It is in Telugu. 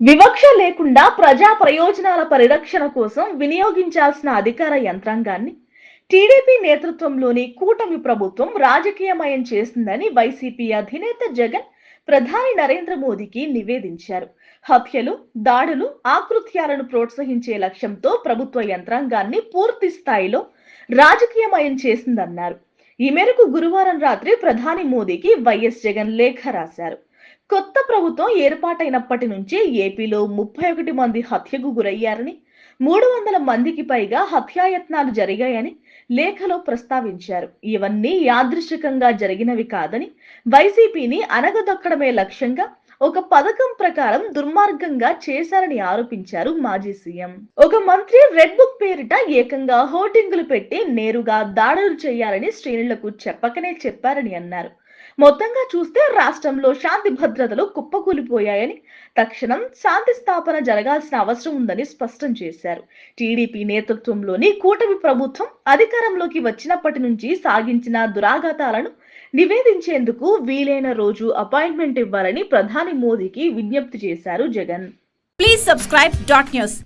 వివక్ష లేకుండా ప్రజా ప్రయోజనాల పరిరక్షణ కోసం వినియోగించాల్సిన అధికార యంత్రాంగాన్ని టీడీపీ నేతృత్వంలోని కూటమి ప్రభుత్వం రాజకీయమయం చేసిందని వైసీపీ అధినేత జగన్ ప్రధాని నరేంద్ర మోదీకి నివేదించారు. హత్యలు దాడులు ఆకృత్యాలను ప్రోత్సహించే లక్ష్యంతో ప్రభుత్వ యంత్రాంగాన్ని పూర్తి స్థాయిలో రాజకీయమయం చేసిందన్నారు. ఈ మేరకు గురువారం రాత్రి ప్రధాని మోదీకి వైఎస్ జగన్ లేఖ రాశారు. కొత్త ప్రభుత్వం ఏర్పాటైనప్పటి నుంచే ఏపీలో ముప్పై ఒకటి మంది హత్యకు గురయ్యారని మూడు వందల మందికి పైగా హత్యాయత్నాలు జరిగాయని లేఖలో ప్రస్తావించారు. ఇవన్నీ యాదృశికంగా జరిగినవి కాదని వైసీపీని అనగదొక్కడమే లక్ష్యంగా ఒక పథకం ప్రకారం దుర్మార్గంగా చేశారని ఆరోపించారు మాజీ సీఎం. ఒక మంత్రి రెడ్ బుక్ పేరిట ఏకంగా హోర్డింగులు పెట్టి నేరుగా దాడులు చేయాలని శ్రేణులకు చెప్పకనే చెప్పారని అన్నారు. మొత్తంగా చూస్తే రాష్ట్రంలో శాంతి భద్రతలు కుప్పకూలిపోయాయని తక్షణం శాంతి స్థాపన జరగాల్సిన అవసరం ఉందని స్పష్టం చేశారు. టీడీపీ నేతృత్వంలోని కూటమి ప్రభుత్వం అధికారంలోకి వచ్చినప్పటి నుంచి సాగించిన దురాఘాతాలను నివేదించేందుకు వీలైన రోజు అపాయింట్మెంట్ ఇవ్వాలని ప్రధాని మోదీకి విజ్ఞప్తి చేశారు Jagan. Please subscribe dot news